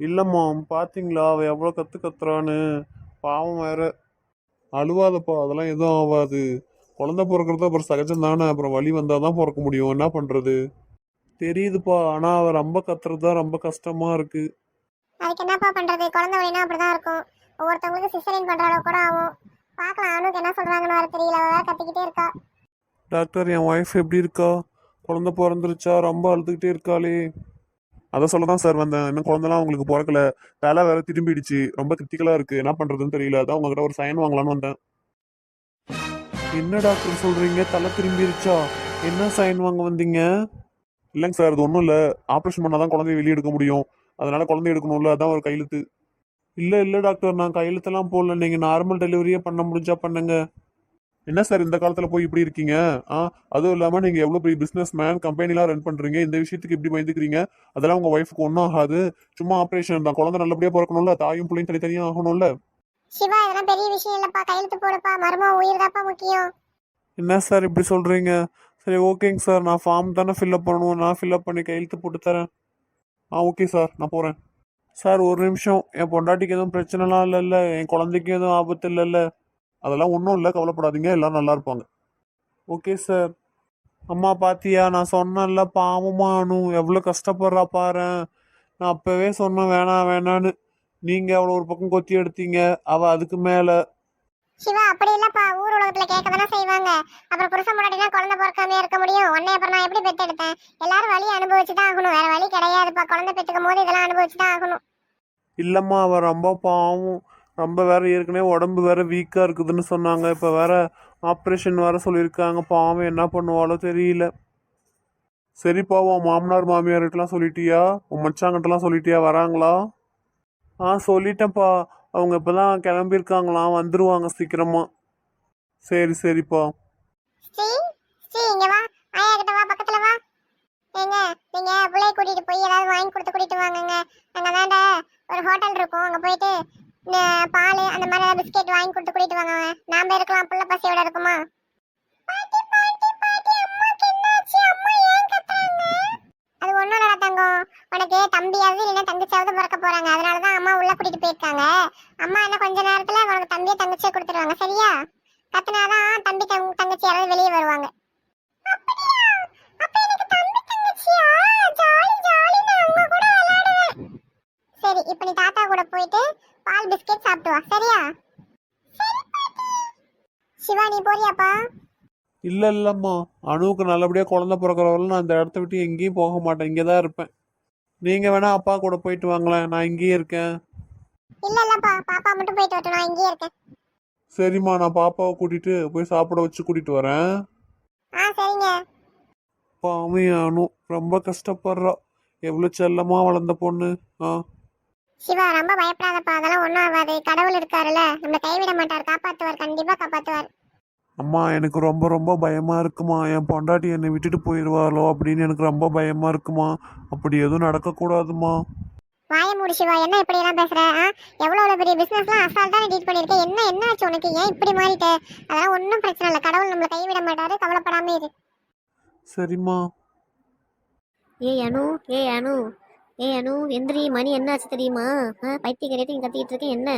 இல்லைம்மா பார்த்தீங்களா அவள் எவ்வளோ கற்று கத்துறான்னு பாவம் வேற. அழுவாதப்பா அதெல்லாம் எதுவும் ஆகாது குழந்தை பிறக்கிறது அப்புறம் சகஜம் தானே. அப்புறம் வலி வந்தால் தான் பிறக்க முடியும். என்ன பண்ணுறது தெரியுதுப்பா ஆனால் அவள் ரொம்ப கத்துறது தான் ரொம்ப கஷ்டமாக இருக்குது அதுக்கு என்னப்பா பண்றது? குழந்தை வழினா அப்படிதான் இருக்கும். ஒவ்வொருத்தவங்களுக்கு சிசரின் பண்ற அளவு கூட ஆகும். பார்க்கலாம் அனுக்கு என்ன சொல்றாங்கன்னு வேற தெரியல. அவ வேற கத்திக்கிட்டே இருக்கா. டாக்டர் என் ஒய்ஃப் எப்படி இருக்கா? குழந்தை பிறந்துருச்சா? ரொம்ப அழுதுகிட்டே இருக்காளே. அதை சொல்ல தான் சார் வந்தேன் இன்னும் குழந்தைலாம் உங்களுக்கு பிறக்கல. தலை வேற திரும்பிடுச்சு. ரொம்ப கிரிட்டிக்கலாக இருக்குது என்ன பண்ணுறதுன்னு தெரியல. அதான் உங்ககிட்ட ஒரு சைன் வாங்கலான்னு வந்தேன். என்ன டாக்டர் சொல்கிறீங்க தலை திரும்பிடுச்சா என்ன சைன் வாங்க வந்தீங்க? இல்லைங்க சார் அது ஒன்றும் இல்லை. ஆப்ரேஷன் பண்ணால் தான் குழந்தைய வெளியே எடுக்க முடியும். அதனால குழந்தை எடுக்கணும்ல. அதான் ஒரு கையெழுத்து. இல்லை இல்லை டாக்டர் நான் கையெழுத்தெல்லாம் போடல. நீங்கள் நார்மல் டெலிவரியே பண்ண முடிஞ்சா பண்ணுங்க. என்ன சார் இந்த காலத்தில் போய் இப்படி இருக்கீங்க? ஆ அதுவும் இல்லாமல் நீங்கள் எவ்வளோ பெரிய பிஸ்னஸ் மேன் கம்பெனிலாம் ரன் பண்ணுறீங்க இந்த விஷயத்துக்கு இப்படி பயந்துக்கிறீங்க? அதெல்லாம் உங்கள் ஒய்ஃபுக்கு ஒன்றும் ஆகாது. சும்மா ஆப்ரேஷன் தான். குழந்தை நல்லபடியாக பிறக்கணும்ல தாயும் பிள்ளையும் தனித்தனியாக ஆகணும்ல? சிவா இதெல்லாம் பெரிய விஷயம் இல்லப்பா. கையெழுத்து போடுப்பா. மருமக உயிர் முக்கியம். என்ன சார் இப்படி சொல்கிறீங்க சரி ஓகேங்க சார். நான் ஃபார்ம் தானே ஃபில்அப் பண்ணணும். நான் ஃபில்அப் பண்ணி கையெழுத்து போட்டு தரேன். Ah okay sir. நான் போகிறேன் சார் ஒரு நிமிஷம். என் பொண்டாட்டிக்கு எதுவும் பிரச்சனைலாம் இல்லைல்ல. என் குழந்தைக்கு எதுவும் ஆபத்து இல்லைல்ல. அதெல்லாம் ஒன்றும் இல்லை கவலைப்படாதீங்க எல்லாரும் நல்லா இருப்பாங்க. ஓகே சார் அம்மா பாத்தியா நான் சொன்னேன்ல பாவமா அனு எவ்வளோ கஷ்டப்படுறா பாரு. நான் அப்போவே சொன்னேன் வேணாம் வேணான்னு. நீங்கள் அவ்வளோ ஒரு பக்கம் கொத்தி எடுத்தீங்க அவள் அதுக்கு மேலே. சிவா அப்படி இல்லப்பா ஊர் உலகத்துல கேட்க தானே செய்வாங்க. அப்புறம் புருஷன் முன்னாடினா குழந்தை பிறக்காம இருக்க முடியும். உன்னை அப்புறம் நான் எப்படி பெத்தெடுத்தேன் எல்லாரும் வழி அனுபவிச்சு தான் ஆகணும். வேற வழி கிடையாதுப்பா. குழந்தை பெத்துக்கும் போது இதெல்லாம் அனுபவிச்சு தான் ஆகணும். இல்லைம்மா அவள் ரொம்ப பாவம். ரொம்ப வேற ஏற்கனவே உடம்பு வேற வீக்காக இருக்குதுன்னு சொன்னாங்க. இப்போ வேற ஆப்ரேஷன் வேற சொல்லியிருக்காங்க. பாவம் என்ன பண்ணுவாளோ தெரியல. சரிப்பா உன் மாமனார் மாமியார்கிட்டலாம் சொல்லிட்டியா? உன் மச்சாங்கிட்டலாம் சொல்லிட்டியா? வராங்களா? ஆ சொல்லிட்டேன்ப்பா. அவங்க இப்போ தான் கிளம்பியிருக்காங்களாம். வந்துருவாங்க சீக்கிரமா. சரி சரிப்பா ஸ்ரீ ஸ்ரீ இங்க வா. ஆயா கிட்ட வா பக்கத்துல வா. ஏங்க நீங்க கூட்டிட்டு போய் ஏதாவது வாங்கி கொடுத்து கூட்டிட்டு வாங்கங்க. அங்க தாண்ட ஒரு ஹோட்டல் இருக்கும். அங்க போயிட்டு பால் அந்த மாதிரி பிஸ்கெட் வாங்கி கொடுத்து கூட்டிட்டு வாங்க நாம இருக்கலாம் புள்ள பசியோட இருக்குமா? அது ஒண்ணும் இல்லடா தங்கம். உனக்கு தம்பியாவது இல்லைன்னா தங்கச்சியாவது பிறக்க போறாங்க. அதனால தான் அம்மா உள்ள கூட்டிட்டு போயிருக்காங்க. அம்மா என்ன கொஞ்ச நேரத்துல உனக்கு தம்பியை தங்கச்சியை கொடுத்துருவாங்க. சரியா? கத்துனாதான் தம்பி தங்கச்சி யாராவது வெளியே வருவாங்க சரி இப்போ நீ தாத்தா கூட போயிட்டு பால் பிஸ்கெட் சாப்பிட்டு வா சரியா சிவா நீ போறியாப்பா? இல்லை இல்லைம்மா அணுவுக்கு நல்லபடியாக குழந்தை பிறக்கிறவரை நான் இந்த இடத்த விட்டு எங்கேயும் போக மாட்டேன் இங்கே தான் இருப்பேன். நீங்கள் வேணா அப்பா கூட போயிட்டு வாங்களேன் நான் இங்கேயே இருக்கேன். இல்ல இல்லப்பா பாப்பா மட்டும் போயிட்டு வரட்டும் நான் இங்கேயே இருக்கேன். சரிம்மா நான் பாப்பாவை கூட்டிட்டு போய் சாப்பிட வச்சு கூட்டிட்டு வரேன். ஆ சரிங்க. அனு ரொம்ப கஷ்டப்படுறா. எவ்வளோ செல்லமா வளர்ந்த பொண்ணு ஆ. சிவா ரொம்ப பயப்படாதப்பா. அதெல்லாம் ஒன்றும் ஆகாது. கடவுள் இருக்காருல்ல. நம்மளை கைவிட மாட்டார் காப்பாத்துவார். கண்டிப்பா காப்பாத்துவார். அம்மா எனக்கு ரொம்ப ரொம்ப பயமா இருக்குமா? என் பொண்டாட்டி என்னை விட்டுட்டு போயிடுவாளோ அப்படின்னு எனக்கு ரொம்ப பயமா இருக்குமா? அப்படி எதுவும் நடக்கக்கூடாதுமா? வாய மூடி சிவா. என்ன இப்படி எல்லாம் பேசுற? ஆ? எவ்வளவு எவ்வளவு பெரிய பிசினஸ்லாம் அசால்ட்டா டீட் பண்ணிருக்க என்ன என்ன ஆச்சு உனக்கு? ஏன் இப்படி மாறிட்ட? அதெல்லாம் ஒன்றும் பிரச்சனை இல்லை. கடவுள் நம்மளை கைவிட மாட்டாரு. கவலைப்படாம இரு. சரிம்மா. ஏய் அனு. ஏய் அனு. ஏய் அனு எந்திரி மணி என்னாச்சு தெரியுமா? ஆ பைத்தியக்காரிட்டு கத்திக்கிட்டு இருக்கேன் என்ன?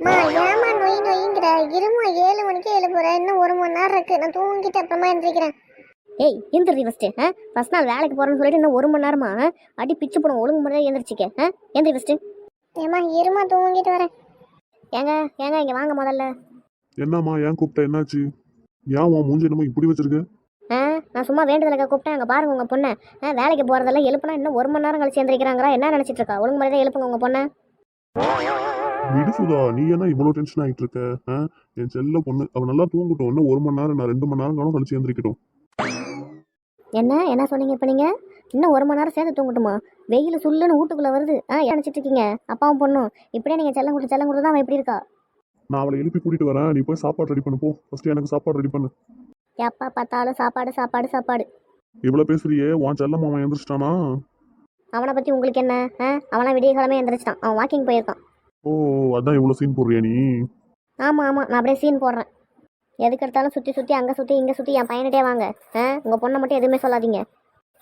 மா ஏமா நொய் நொய்ங்கிற? இருமா ஏழு மணிக்கு எழுப்புறேன் இன்னும் ஒரு மணி நேரம் இருக்கு. நான் தூங்கிட்டு அப்புறமா எந்திரிக்கிறேன். ஏய் எந்திரி ஃபஸ்ட்டு ஆ ஃபஸ்ட் நாள் வேலைக்கு போகிறேன்னு சொல்லிட்டு இன்னும் ஒரு மணி நேரமா? ஆ? அடி பிச்சு போடும் ஒழுங்கு முறையாக எந்திரிச்சிக்க. ஆ எந்திரி ஃபஸ்ட்டு ஏமா இருமா தூங்கிட்டு வரேன். ஏங்க ஏங்க இங்கே வாங்க முதல்ல. என்னம்மா ஏன் கூப்பிட்ட? என்னாச்சு? ஏன் உன் மூஞ்சி என்னமோ இப்படி வச்சிருக்க? நான் சும்மா வேண்டுதலுக்கு கூப்பிட்டேன். அங்கே பாருங்க உங்கள் பொண்ணை. ஆ வேலைக்கு போகிறதெல்லாம் எழுப்புனா இன்னும் ஒரு மணி நேரம் கழிச்சு எந்திரிக்கிறாங்களா? என்ன நினச்சிட்டு இருக்கா? ஒழுங்கு முறையாக எழுப்புங்க உங்கள் பொண்ணை. விடு சுதா நீ என்ன இவ்வளோ டென்ஷன் ஆகிட்டு இருக்க? என் செல்ல பொண்ணு அவ நல்லா தூங்கட்டும். இன்னும் ஒரு மணி நேரம் நான் ரெண்டு மணி நேரம் காலம் கழிச்சு எந்திரிக்கட்டும். என்ன? என்ன சொன்னீங்க இப்போ நீங்கள் இன்னும் ஒரு மணி நேரம் சேர்த்து தூங்கட்டுமா? வெயில் சுல்லுன்னு வீட்டுக்குள்ளே வருது. ஆ நினச்சிட்டு இருக்கீங்க? அப்பாவும் பொண்ணும். இப்படியே நீங்கள் செல்லம் கொடுத்து செல்லம் கொடுத்து தான் அவன் இப்படி இருக்கா? நான் அவளை எழுப்பி கூட்டிட்டு வரேன். நீ போய் சாப்பாடு ரெடி பண்ணு போ. ஃபர்ஸ்ட் எனக்கு சாப்பாடு ரெடி பண்ணு. எப்போ பார்த்தாலும் சாப்பாடு சாப்பாடு சாப்பாடு. இவ்வளோ பேசுறியே உன் செல்ல மாமா எந்திரிச்சிட்டானா? அவனை பற்றி உங்களுக்கு என்ன? ஆ? அவனா விடிய காலமே எந்திரிச்சிட்டான். அவன் வாக்கிங் போயிருக்கான். ஓ அதான் இவ்வளோ சீன் போடுறியா நீ? ஆமாம் ஆமாம் நான் அப்படியே சீன் போடுறேன். எதுக்கு எடுத்தாலும் சுற்றி சுற்றி அங்கே சுற்றி இங்கே சுற்றி என் பையன்கிட்டே வாங்க. ஆ? உங்கள் பொண்ணை மட்டும் எதுவுமே சொல்லாதீங்க.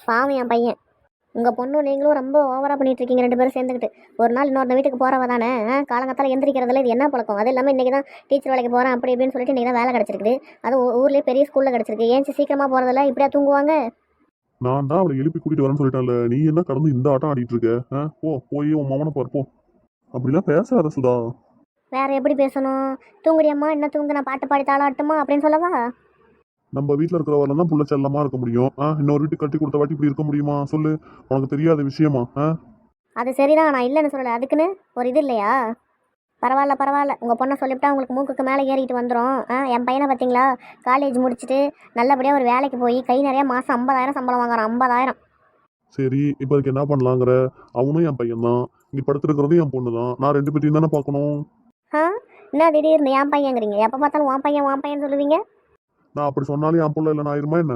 பாவம் என் பையன். உங்கள் பொண்ணும் நீங்களும் ரொம்ப ஓவராக பண்ணிட்டு இருக்கீங்க ரெண்டு பேரும் சேர்ந்துக்கிட்டு ஒரு நாள் இன்னொரு வீட்டுக்கு போகிறவ தானே? காலங்கத்தால் எந்திரிக்கிறதுல இது என்ன பழக்கம்? அது இல்லாமல் இன்றைக்கி தான் டீச்சர் வேலைக்கு போகிறேன் அப்படி இப்படின்னு சொல்லிட்டு இன்றைக்கி தான் வேலை கிடச்சிருக்குது. அது ஊர்லேயே பெரிய ஸ்கூலில் கிடச்சிருக்கு. ஏன் சீக்கிரமாக போகிறதில்ல இப்படியா தூங்குவாங்க? நான் தான் அவளை எழுப்பி கூட்டிட்டு வரேன்னு சொல்லிட்டேன்ல. நீ என்ன கடந்து இந்த ஆட்டம் ஆடிட்டு இருக்க? போ போய் உன் மாமனை பாரு போ. அப்படிலாம் பேசாத சுதா. வேறு எப்படி பேசணும்? தூங்குடியம்மா என்ன தூங்கு? நான் பாட்டு பாடி தாளாட்டுமா அப்படின்னு சொல்லவா? நம்ம வீட்டில் இருக்கிறவரெல்லாம் தான் புள்ள செல்லமா இருக்க முடியும். ஆ இன்னொரு வீட்டுக்கு கட்டி கொடுத்த வாட்டி இப்படி இருக்க முடியுமா? சொல்லு. உனக்கு தெரியாத விஷயமா? ஆ? அது சரிதான் நான் இல்லைன்னு சொல்லலை. அதுக்குன்னு ஒரு இது இல்லையா? பரவாயில்ல பரவாயில்ல. உங்கள் பொண்ணை சொல்லிவிட்டா உங்களுக்கு மூக்குக்கு மேலே ஏறிட்டு வந்துடும் ஆ என் பையனை பார்த்தீங்களா? காலேஜ் முடிச்சுட்டு நல்லபடியாக ஒரு வேலைக்கு போய் கை நிறைய மாதம் ஐம்பதாயிரம் சம்பளம் வாங்குறான். ஐம்பதாயிரம். சரி இப்போ அதுக்கு என்ன பண்ணலாங்கிற? அவனும் என் பையன் தான். நீ படுத்துருக்கிறதும் என் பொண்ணு தான். நான் ரெண்டு பேத்தையும் தானே பார்க்கணும்? ஆ? என்ன திடீர்னு என் பையங்கிறீங்க எப்போ பார்த்தாலும் உன் பையன் உன் பையன் சொல்லுவீங்க? நான் அப்படி சொன்னாலும் என் புள்ள இல்லை நான் ஆயிருமா என்ன?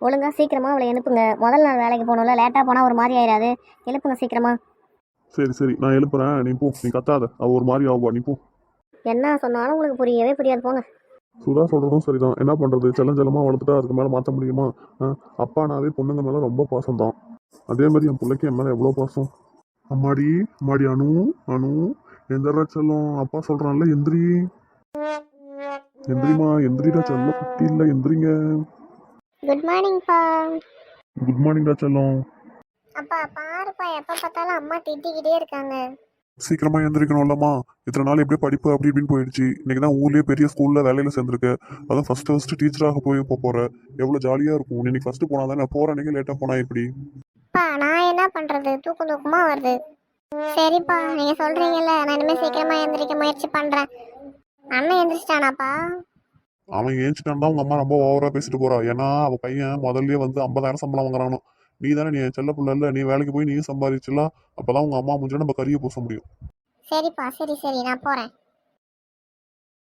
ஒழுங்கா சீக்கிரமாக அவளை எழுப்புங்க. முதல் நாள் வேலைக்கு போகணும்ல லேட்டாக போனால் ஒரு மாதிரி ஆயிடாது எழுப்புங்க சீக்கிரமா. சரி சரி நான் எழுப்புறேன். நீ போ நீ கத்தாத. அவ ஒரு மாதிரி ஆகுவா நீ போ. என்ன சொன்னாலும் உங்களுக்கு புரியவே புரியாது போங்க. சுதா சொல்றதும் சரிதான். என்ன பண்றது? செல்லம் செல்லமா வளர்த்துட்டா அதுக்கு மேல மாத்த முடியுமா? அப்பானாவே பொண்ணுங்க மேல ரொம்ப பாசம் தான் அதே மாதிரி என் பிள்ளைக்கு என் மேல எவ்வளவு பாசம்? அம்மாடி அம்மாடி அனு அனு எந்திரா செல்லம் அப்பா சொல்றான்ல எந்திரி. எந்திரிமா எந்திரிடா செல்ல குட்டி இல்ல எந்திரிங்க. குட் மார்னிங்ப்பா குட் மார்னிங்டா செல்லம். அப்பா பாருப்பா எப்போ பார்த்தாலும் அம்மா திட்டிக்கிட்டே இருக்காங்க. சீக்கிரமா எந்திரிக்கணும்லம்மா இத்தனை நாள் எப்படியே படிப்பு அப்படி இப்படின்னு போயிடுச்சு. இன்னைக்கு தான் ஊர்லயே பெரிய ஸ்கூல்ல வேலையில சேர்ந்திருக்க. அதான் ஃபர்ஸ்ட் ஃபர்ஸ்ட் டீச்சராக போய் போக போற. எவ்வளவு ஜாலியா இருக்கும். நீ இன்னைக்கு ஃபர்ஸ்ட் போனா தானே? போற அன்னைக்கு லேட்டா போனா எப்படி? அப்பா நான் என்ன பண்றது? தூக்கம் தூக்கமா வருது. சரிப்பா நீங்க சொல்றீங்கல்ல. நான் இனிமே சீக்கிரமா எந்திரிக்க முயற்சி பண்றேன். அண்ணன் எந்திரிச்சிட்டானாப்பா? அவன் ஏஞ்சிட்டான் தான் உங்க அம்மா ரொம்ப ஓவரா பேசிட்டு போறா. ஏன்னா அவ பையன் முதல்லயே வந்து ஐம்பதாயிரம் சம்பளம் வாங்குறானோ. நீ தானே நீ செல்ல பிள்ளை இல்ல. நீ வேலைக்கு போய் நீயும் சம்பாதிச்சுலாம் அப்பதான் உங்க அம்மா முடிஞ்சா நம்ம கறியை பூச முடியும். சரிப்பா சரி சரி நான் போறேன்.